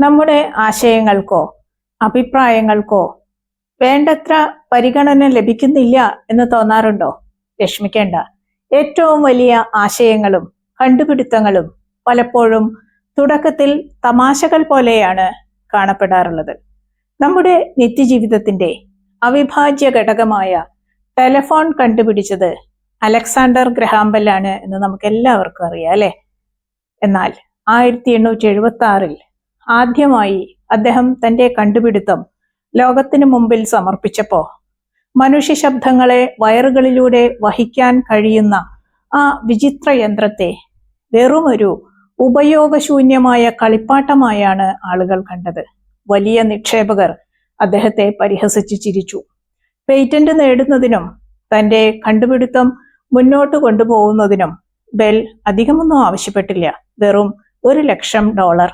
നമ്മുടെ ആശയങ്ങൾക്കോ അഭിപ്രായങ്ങൾക്കോ വേണ്ടത്ര പരിഗണന ലഭിക്കുന്നില്ല എന്ന് തോന്നാറുണ്ടോ? വിഷമിക്കേണ്ട. ഏറ്റവും വലിയ ആശയങ്ങളും കണ്ടുപിടുത്തങ്ങളും പലപ്പോഴും തുടക്കത്തിൽ തമാശകൾ പോലെയാണ് കാണപ്പെടാറുള്ളത്. നമ്മുടെ നിത്യജീവിതത്തിന്റെ അവിഭാജ്യ ഘടകമായ ടെലഫോൺ കണ്ടുപിടിച്ചത് അലക്സാണ്ടർ ഗ്രഹാംബലാണ് എന്ന് നമുക്ക് എല്ലാവർക്കും അറിയാം അല്ലെ? എന്നാൽ ആയിരത്തി എണ്ണൂറ്റി എഴുപത്തി ആറിൽ ആദ്യമായി അദ്ദേഹം തന്റെ കണ്ടുപിടുത്തം ലോകത്തിനു മുമ്പിൽ സമർപ്പിച്ചപ്പോ മനുഷ്യ ശബ്ദങ്ങളെ വയറുകളിലൂടെ വഹിക്കാൻ കഴിയുന്ന ആ വിചിത്ര യന്ത്രത്തെ വെറുമൊരു ഉപയോഗശൂന്യമായ കളിപ്പാട്ടമായാണ് ആളുകൾ കണ്ടത്. വലിയ നിക്ഷേപകർ അദ്ദേഹത്തെ പരിഹസിച്ച് ചിരിച്ചു. പേറ്റന്റ് നേടുന്നതിനും തന്റെ കണ്ടുപിടുത്തം മുന്നോട്ട് കൊണ്ടുപോകുന്നതിനും ബെൽ അധികമൊന്നും ആവശ്യപ്പെട്ടില്ല. വെറും ഒരു ലക്ഷം ഡോളർ.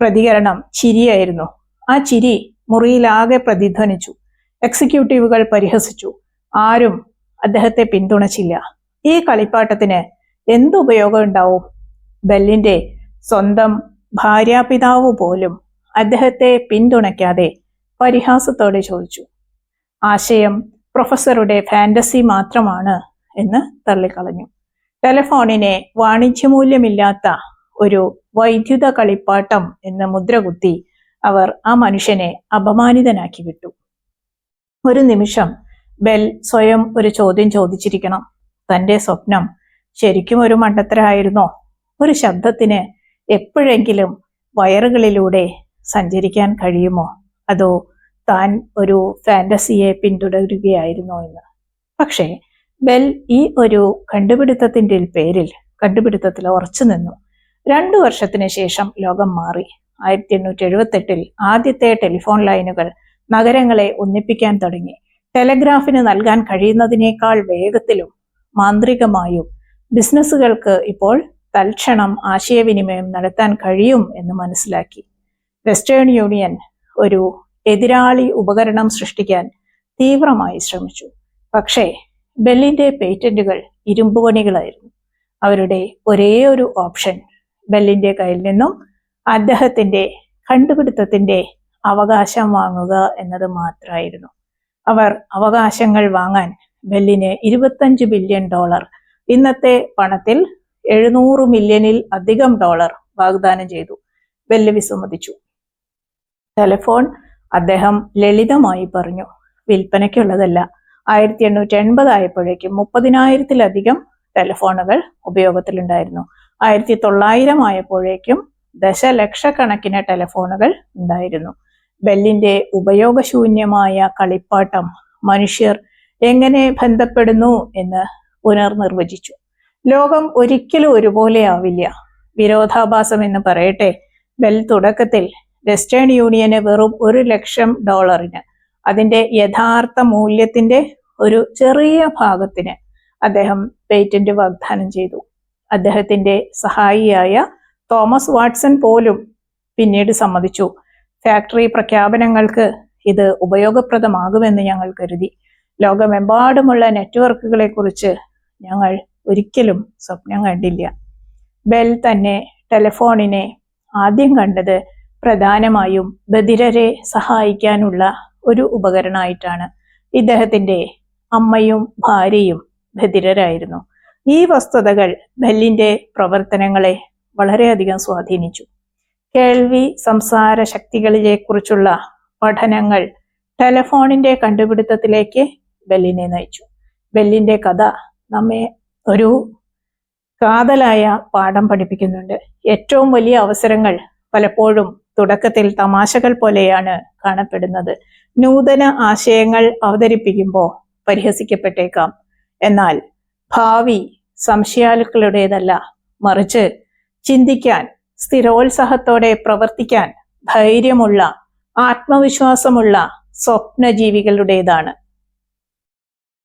പ്രതികരണം ചിരിയായിരുന്നു. ആ ചിരി മുറിയിലാകെ പ്രതിധ്വനിച്ചു. എക്സിക്യൂട്ടീവുകൾ പരിഹസിച്ചു. ആരും അദ്ദേഹത്തെ പിന്തുണച്ചില്ല. ഈ കളിപ്പാട്ടത്തിന് എന്തുപയോഗം ഉണ്ടാവും? ബെല്ലിന്റെ സ്വന്തം ഭാര്യാപിതാവ് പോലും അദ്ദേഹത്തെ പിന്തുണയ്ക്കാതെ പരിഹാസത്തോടെ ചോദിച്ചു. ആശയം പ്രൊഫസറുടെ ഫാന്റസി മാത്രമാണ് എന്ന് തള്ളിക്കളഞ്ഞു. ടെലഫോണിനെ വാണിജ്യമൂല്യമില്ലാത്ത ഒരു വൈദ്യുത കളിപ്പാട്ടം എന്ന മുദ്രകുത്തി അവർ ആ മനുഷ്യനെ അപമാനിതനാക്കി വിട്ടു ഒരു നിമിഷം ബെൽ സ്വയം ഒരു ചോദ്യം ചോദിച്ചിരിക്കണം. തന്റെ സ്വപ്നം ശരിക്കും ഒരു മണ്ടത്തരായിരുന്നോ ഒരു ശബ്ദത്തിന് എപ്പോഴെങ്കിലും വയറുകളിലൂടെ സഞ്ചരിക്കാൻ കഴിയുമോ? അതോ താൻ ഒരു ഫാന്റസിയെ പിന്തുടരുകയായിരുന്നോ എന്ന്? പക്ഷേ ബെൽ ഈ ഒരു കണ്ടുപിടുത്തത്തിന്റെ പേരിൽ കണ്ടുപിടുത്തത്തിൽ ഉറച്ചു നിന്നു. രണ്ടു വർഷത്തിന് ശേഷം ലോകം മാറി. ആയിരത്തി എണ്ണൂറ്റി എഴുപത്തെട്ടിൽ ആദ്യത്തെ ടെലിഫോൺ ലൈനുകൾ നഗരങ്ങളെ ഒന്നിപ്പിക്കാൻ തുടങ്ങി. ടെലഗ്രാഫിന് നൽകാൻ കഴിയുന്നതിനേക്കാൾ വേഗത്തിലും മാന്ത്രികമായും ബിസിനസ്സുകൾക്ക് ഇപ്പോൾ തൽക്ഷണം ആശയവിനിമയം നടത്താൻ കഴിയും എന്ന് മനസ്സിലാക്കി. വെസ്റ്റേൺ യൂണിയൻ ഒരു എതിരാളി ഉപകരണം സൃഷ്ടിക്കാൻ തീവ്രമായി ശ്രമിച്ചു. പക്ഷേ ബെല്ലിന്റെ പേറ്റന്റുകൾ ഇരുമ്പുപണികളായിരുന്നു. അവരുടെ ഒരേ ഒരു ഓപ്ഷൻ ബെല്ലിന്റെ കയ്യിൽ നിന്നും അദ്ദേഹത്തിന്റെ കണ്ടുപിടുത്തത്തിന്റെ അവകാശം വാങ്ങുക എന്നത് മാത്രമായിരുന്നു. അവർ അവകാശങ്ങൾ വാങ്ങാൻ ബെല്ലിന് ഇരുപത്തഞ്ച് ബില്യൺ ഡോളർ ഇന്നത്തെ പണത്തിൽ എഴുന്നൂറ് മില്യണിൽ അധികം ഡോളർ വാഗ്ദാനം ചെയ്തു. ബെല്ല് വിസമ്മതിച്ചു. ടെലിഫോൺ അദ്ദേഹം ലളിതമായി പറഞ്ഞു വിൽപ്പനയ്ക്കുള്ളതല്ല. ആയിരത്തി എണ്ണൂറ്റി എൺപതായപ്പോഴേക്കും മുപ്പതിനായിരത്തിലധികം ടെലിഫോണുകൾ ഉപയോഗത്തിലുണ്ടായിരുന്നു. ആയിരത്തി തൊള്ളായിരം ആയപ്പോഴേക്കും ദശലക്ഷക്കണക്കിന് ടെലഫോണുകൾ ഉണ്ടായിരുന്നു. ബെല്ലിന്റെ ഉപയോഗശൂന്യമായ കളിപ്പാട്ടം മനുഷ്യർ എങ്ങനെ ബന്ധപ്പെടുന്നു എന്ന് പുനർനിർവചിച്ചു. ലോകം ഒരിക്കലും ഒരുപോലെ ആവില്ല. വിരോധാഭാസം എന്ന് പറയട്ടെ ബെൽ തുടക്കത്തിൽ വെസ്റ്റേൺ യൂണിയന് വെറും ഒരു ലക്ഷം ഡോളറിന് അതിന്റെ യഥാർത്ഥ മൂല്യത്തിന്റെ ഒരു ചെറിയ ഭാഗത്തിന് അദ്ദേഹം പേറ്റന്റ് വാഗ്ദാനം ചെയ്തു. അദ്ദേഹത്തിന്റെ സഹായിയായ തോമസ് വാട്സൺ പോലും പിന്നീട് സമ്മതിച്ചു. ഫാക്ടറി പ്രഖ്യാപനങ്ങൾക്ക് ഇത് ഉപയോഗപ്രദമാകുമെന്ന് ഞങ്ങൾ കരുതി. ലോകമെമ്പാടുമുള്ള നെറ്റ്വർക്കുകളെ കുറിച്ച് ഞങ്ങൾ ഒരിക്കലും സ്വപ്നം കണ്ടില്ല. ബെൽ തന്നെ ടെലിഫോണിനെ ആദ്യം കണ്ടത് പ്രധാനമായും ബധിരരെ സഹായിക്കാനുള്ള ഒരു ഉപകരണമായിട്ടാണ്. ഇദ്ദേഹത്തിന്റെ അമ്മയും ഭാര്യയും ബധിരരായിരുന്നു. ഈ വസ്തുതകൾ ബെല്ലിന്റെ പ്രവർത്തനങ്ങളെ വളരെയധികം സ്വാധീനിച്ചു. കേൾവി സംസാര ശക്തികളെക്കുറിച്ചുള്ള പഠനങ്ങൾ ടെലഫോണിന്റെ കണ്ടുപിടുത്തത്തിലേക്ക് ബെല്ലിനെ നയിച്ചു. ബെല്ലിന്റെ കഥ നമ്മെ ഒരു കാതലായ പാഠം പഠിപ്പിക്കുന്നുണ്ട്. ഏറ്റവും വലിയ അവസരങ്ങൾ പലപ്പോഴും തുടക്കത്തിൽ തമാശകൾ പോലെയാണ് കാണപ്പെടുന്നത്. നൂതന ആശയങ്ങൾ അവതരിപ്പിക്കുമ്പോൾ പരിഹസിക്കപ്പെട്ടേക്കാം. എന്നാൽ ഭാവി സംശയാലുക്കളുടേതല്ല. മറിച്ച് ചിന്തിക്കാൻ സ്ഥിരോത്സാഹത്തോടെ പ്രവർത്തിക്കാൻ ധൈര്യമുള്ള ആത്മവിശ്വാസമുള്ള സ്വപ്നജീവികളുടേതാണ്.